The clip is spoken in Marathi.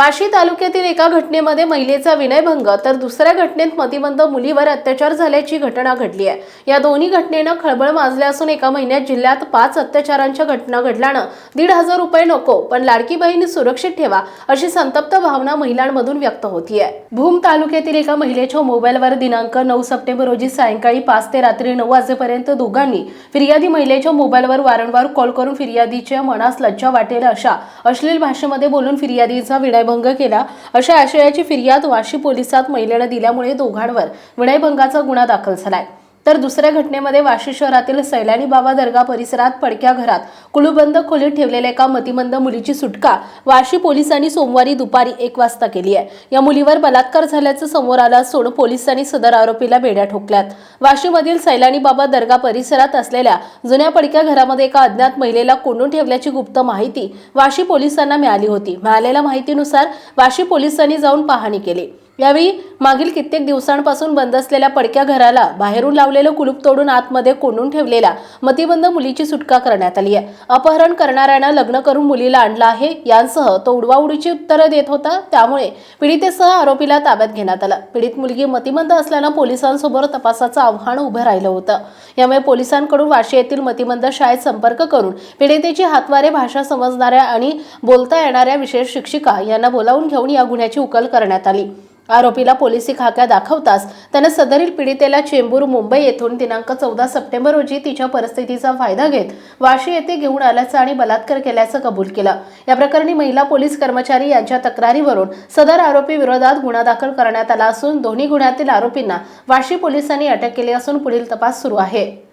वाशी तालुक्यातील एका घटनेमध्ये महिलेचा विनयभंग तर दुसऱ्या घटनेत मतिमंद मुलीवर अत्याचार झाल्याची घटना घडली आहे. या दोन्ही घटनेनं खळबळ माजल्या असून एका महिन्यात जिल्ह्यात पाच अत्याचारांच्या घटना घडल्यानं दीड हजार रुपये नको पण लाडकी बहीण सुरक्षित ठेवा अशी संतप्त भावना महिलांमधून व्यक्त होतीये. भूम तालुक्यातील एका महिलेच्या मोबाईलवर दिनांक नऊ सप्टेंबर रोजी सायंकाळी पाच ते रात्री नऊ वाजेपर्यंत दोघांनी फिर्यादी महिलेच्या मोबाईलवर वारंवार कॉल करून फिर्यादीच्या मनास लज्जा वाटेल अशा अश्लील भाषेमध्ये बोलून फिर्यादीचा विनय विनयभंग केला अशा आशयाची फिर्याद वाशी पोलिसात महिलेनं दिल्यामुळे दोघांवर विनयभंगाचा गुन्हा दाखल झालाय. तर दुसऱ्या घटनेमध्ये वाशी शहरातील सैलानी बाबा दर्गा परिसरात पडक्या घरात कुलूबंद खोलीत ठेवलेल्या एका मतिमंद मुलीची सुटका वाशी पोलिसांनी सोमवारी दुपारी एक वाजता केली आहे. या मुलीवर बलात्कार झाल्याचं समोर आलं असून पोलिसांनी सदर आरोपीला बेड्या ठोकल्यात. वाशीमधील सैलानी बाबा दर्गा परिसरात असलेल्या जुन्या पडक्या घरामध्ये एका अज्ञात महिलेला कोंडून ठेवल्याची गुप्त माहिती वाशी पोलिसांना मिळाली होती. मिळालेल्या माहितीनुसार वाशी पोलिसांनी जाऊन पाहणी केली. यावेळी मागील कित्येक दिवसांपासून बंद असलेल्या पडक्या घराला बाहेरून लावलेलं कुलूप तोडून आतमध्ये कोंडून ठेवलेल्या मतिबंद मुलीची सुटका करण्यात आली आहे. अपहरण करणाऱ्यानं लग्न करून मुलीला आणलं आहे. यांसह तो उडवाउडीची उत्तरं देत होता. त्यामुळे पीडितेसह आरोपीला ताब्यात घेण्यात आलं. पीडित मुलगी मतिमंद असल्यानं पोलिसांसमोर तपासाचं आव्हान उभं राहिलं होतं. यामुळे पोलिसांकडून वाशी येथील मतिमंद शाळेत संपर्क करून पीडितेची हातवारे भाषा समजणाऱ्या आणि बोलता येणाऱ्या विशेष शिक्षिका यांना बोलावून घेऊन या गुन्ह्याची उकल करण्यात आली. आरोपीला पोलिसी खाक्या दाखवताच त्यानं सदरील पीडितेला चेंबूर मुंबई येथून दिनांक चौदा सप्टेंबर रोजी तिच्या परिस्थितीचा फायदा घेत वाशी येथे घेऊन आल्याचं आणि बलात्कार केल्याचं कबूल केलं. या प्रकरणी महिला पोलीस कर्मचारी यांच्या तक्रारीवरून सदर आरोपी विरोधात गुन्हा दाखल करण्यात आला असून दोन्ही गुन्ह्यातील आरोपींना वाशी पोलिसांनी अटक केली असून पुढील तपास सुरू आहे.